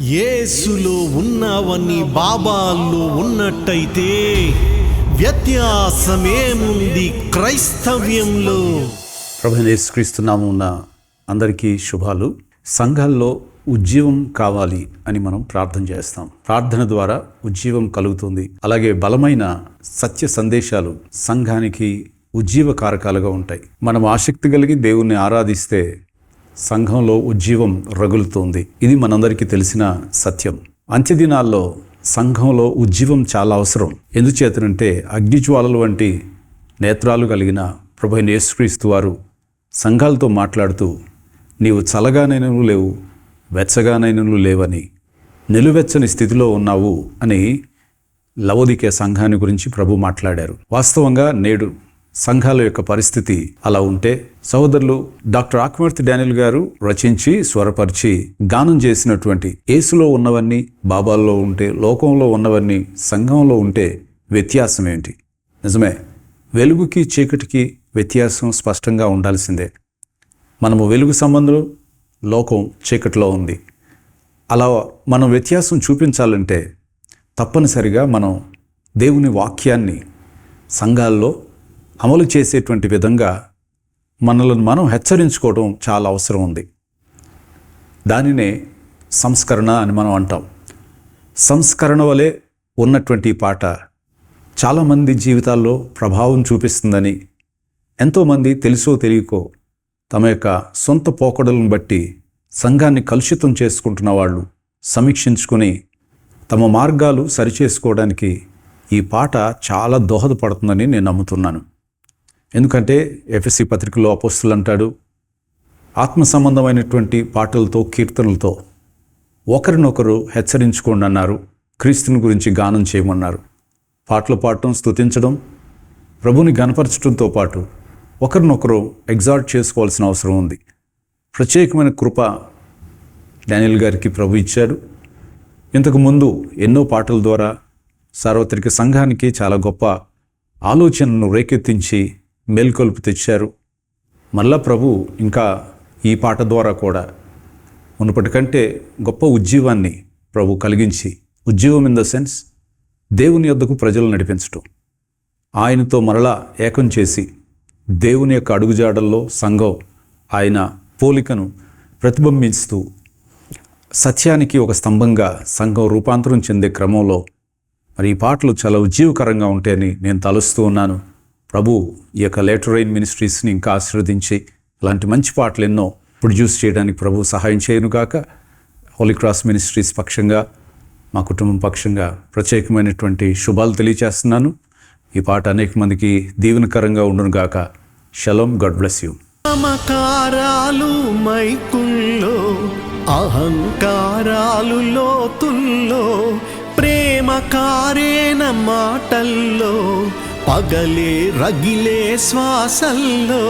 యేసులో ఉన్నవన్నీ బాబాల్లో ఉన్నట్టయితే వ్యత్యాసమేముంది క్రైస్తవ్యంలో? ప్రభు ఉన్న అందరికీ శుభాలు. సంఘాల్లో ఉజ్జీవం కావాలి అని మనం ప్రార్థన చేస్తాం. ప్రార్థన ద్వారా ఉజ్జీవం కలుగుతుంది. అలాగే బలమైన సత్య సందేశాలు సంఘానికి ఉజ్జీవ కారకాలుగా ఉంటాయి. మనం ఆసక్తి కలిగి దేవుణ్ణి ఆరాధిస్తే సంఘంలో ఉజ్జీవం రగులుతోంది. ఇది మనందరికీ తెలిసిన సత్యం. అంత్యదినాల్లో సంఘంలో ఉజ్జీవం చాలా అవసరం. ఎందుచేతనంటే అగ్నిజ్వాలలు వంటి నేత్రాలు కలిగిన ప్రభు యేసుక్రీస్తు వారు సంఘాలతో మాట్లాడుతూ నీవు చల్లగానైనను లేవు వెచ్చగానైనను లేవని నిలువెచ్చని స్థితిలో ఉన్నావు అని లవోదికే సంఘాన్ని గురించి ప్రభు మాట్లాడారు. వాస్తవంగా నేడు సంఘాల యొక్క పరిస్థితి అలా ఉంటే సహోదరులు డాక్టర్ ఆక్మర్తి డానిల్ గారు రచించి స్వరపరిచి గానం చేసినటువంటి ఏసులో ఉన్నవన్నీ బాబాల్లో ఉంటే లోకంలో ఉన్నవన్నీ సంఘంలో ఉంటే వ్యత్యాసం ఏంటి? నిజమే వెలుగుకి చీకటికి వ్యత్యాసం స్పష్టంగా ఉండాల్సిందే. మనము వెలుగు సంబంధం లోకం చీకటిలో ఉంది. అలా మనం వ్యత్యాసం చూపించాలంటే తప్పనిసరిగా మనం దేవుని వాక్యాన్ని సంఘాల్లో అమలు చేసేటువంటి విధంగా మనలను మనం హెచ్చరించుకోవడం చాలా అవసరం ఉంది. దానినే సంస్కరణ అని మనం అంటాం. సంస్కరణ వలె ఉన్నటువంటి ఈ పాట చాలామంది జీవితాల్లో ప్రభావం చూపిస్తుందని ఎంతోమంది తెలుసో తెలియకో తమ యొక్క సొంత పోకడలను బట్టి సంఘాన్ని కలుషితం చేసుకుంటున్న వాళ్ళు సమీక్షించుకొని తమ మార్గాలు సరిచేసుకోవడానికి ఈ పాట చాలా దోహదపడుతుందని నేను నమ్ముతున్నాను. ఎందుకంటే ఎఫ్ఎస్సి పత్రికలో అపోస్తులు అంటాడు ఆత్మ సంబంధమైనటువంటి పాటలతో కీర్తనలతో ఒకరినొకరు హెచ్చరించుకోండి అన్నారు క్రీస్తుని గురించి గానం చేయమన్నారు. పాటలు పాడటం స్తుతించడం ప్రభుని గనపరచడంతో పాటు ఒకరినొకరు ఎగ్జార్ట్ చేసుకోవాల్సిన అవసరం ఉంది. ప్రత్యేకమైన కృప డానియల్ గారికి ప్రభు ఇచ్చారు ఇంతకుముందు ఎన్నో పాటల ద్వారా సార్వత్రిక సంఘానికి చాలా గొప్ప ఆలోచనను రేకెత్తించి మేల్కొల్పు తెచ్చారు. మళ్ళా ప్రభు ఇంకా ఈ పాట ద్వారా కూడా మునుపటి కంటే గొప్ప ఉజ్జీవాన్ని ప్రభు కలిగించి ఉజ్జీవం ఇన్ ద సెన్స్ దేవుని యొద్దకు ప్రజలు నడిపించటం. ఆయనతో మరలా ఏకం చేసి దేవుని యొక్క అడుగుజాడల్లో సంఘం ఆయన పోలికను ప్రతిబింబిస్తూ సత్యానికి ఒక స్తంభంగా సంఘం రూపాంతరం చెందే క్రమంలో మరి ఈ పాటలు చాలా ఉజ్జీవకరంగా ఉంటాయని నేను తలుస్తూ ఉన్నాను. ప్రభు ఈ యొక్క లేటరైన్ మినిస్ట్రీస్ని ఇంకా ఆశీర్వదించి అలాంటి మంచి పాటలు ఎన్నో ప్రొడ్యూస్ చేయడానికి ప్రభు సహాయం చేయనుగాక హోలీ క్రాస్ మినిస్ట్రీస్ పక్షంగా మా కుటుంబం పక్షంగా ప్రత్యేకమైనటువంటి శుభాలు తెలియచేస్తున్నాను. ఈ పాట అనేక మందికి దీవెనకరంగా ఉండునుగాక షలోం గాడ్ బ్లెస్ యూ మమకారాలు మైకుల్లో అహంకారాలు లోతుల్లో ప్రేమ కారేన మాటల్లో పగలే రగిలే శ్వాసల్లో.